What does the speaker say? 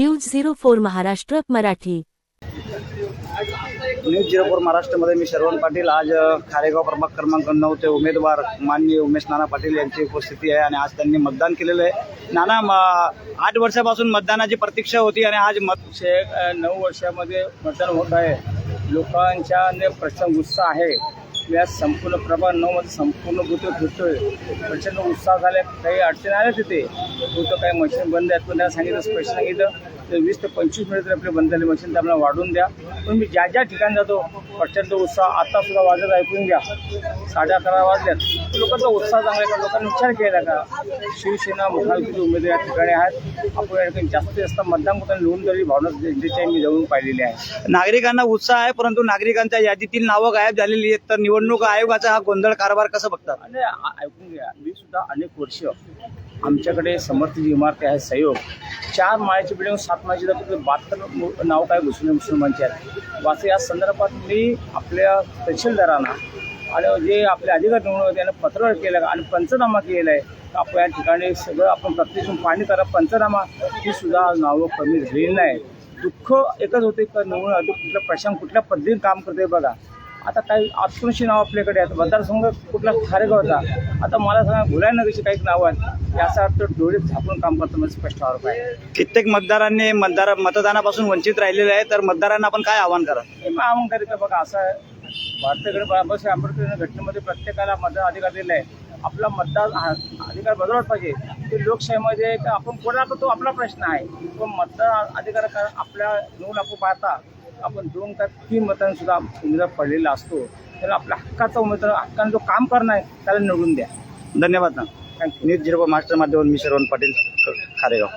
News zero four Maharashtra Marathi. News zero four महाराष्ट्रामध्ये मी शरवण पाटील. आज खारेगाव प्रभाग क्रमांक नऊ चे उमेदवार माननीय उमेश नाना पाटील यांची उपस्थिती आहे आणि आज त्यांनी मतदान केलेलं आहे. नाना म- आठ वर्षापासून मतदानाची प्रतीक्षा होती आणि आज मत नऊ वर्षामध्ये मतदान होत आहे. लोकांच्या ने प्रचंड उत्साह आहे. व्यास संपूर्ण संपूर्ण प्रभाग नऊमध्ये संपूर्ण बुथे फिरतोय. प्रचंड उत्साह झाले काही अडचणी आल्या तिथे. बुथं काही मशीन बंद आहेत पण त्यांना सांगितलं स्पेशल सांगितलं. तर वीस ते पंचवीस मिनिट आपले बंद झाले. मशीन तर आपल्याला वाढवून द्या. पण मी ज्या ज्या ठिकाणी जातो प्रचंड उत्साह आता सुद्धा वाजत ऐकून घ्या. साडे अकरा वाजल्यात. लोकांचा उत्साह चांगला आहे का? लोकांनी विचार केला का? शिवसेना मुखालकीचे उमेदवार या ठिकाणी आहेत. आपण या ठिकाणी जास्तीत जास्त मतदान कुठे लिहून तरी भावना जनतेची मी जवळून पाहिलेली आहे. नागरिकांना उत्साह आहे परंतु नागरिकांच्या यादीतील नावं गायब झालेली आहेत. तर निवड निवडणूक आयोगाचा हा गोंधळ कारभार कसं बघतात आणि ऐकून घ्या मी सुद्धा अनेक वर्ष आमच्याकडे समर्थित इमारती आहेत सहयोग. चार माळ्याची बिल्डिंग सात माळ्याची तर बहात्तर नाव काय घुसले मुसलमानचे आहेत. वाचं या संदर्भात मी आपल्या तहसीलदारांना आणि जे आपले अधिकारी निवडून होते त्यांना पत्र केलं आणि पंचनामा केलेला आहे. आपण या ठिकाणी सगळं आपण प्रत्येक पाणी करा. पंचनामा ही सुद्धा नावं कमी झालेली नाही. दुःख एकच होते का निवडून अधिक कुठल्या प्रशांत कुठल्या पद्धतीने काम करते बघा. आता काही आत्मशी नाव आपल्याकडे आहेत. मतदारसंघ कुठला खारेगाव होता. आता मला सांगा भुलाय नगरची काही नावं आहेत. याचा अर्थ डोळे झाकून काम करतो म्हणजे स्पष्ट आरोप आहे. कित्येक मतदारांनी मतदार मतदानापासून वंचित राहिलेले आहे तर मतदारांना आपण काय आवाहन करा हे मग आव्हान करायचं बघा असं आहे. भारताकडे बाबासाहेब आंबेडकर घटनेमध्ये प्रत्येकाला मतदान अधिकार दिला आहे. आपला मतदान हा- अधिकार बदलत पाहिजे. ते लोकशाहीमध्ये आपण कोणाला तो आपला प्रश्न आहे. पण मतदान अधिकार आपल्या निवडून आपण पाहता. आपण दोन का तीन मतांनी सुद्धा उमेदवार पडलेला असतो त्याला आपल्या हक्काचा उमेदवार हक्काने जो काम करणार आहे त्याला निवडून द्या. धन्यवाद ना. थँक्यू न्यूज झिरो मास्टर माध्यमातून मी शरवण पाटील खारेगाव.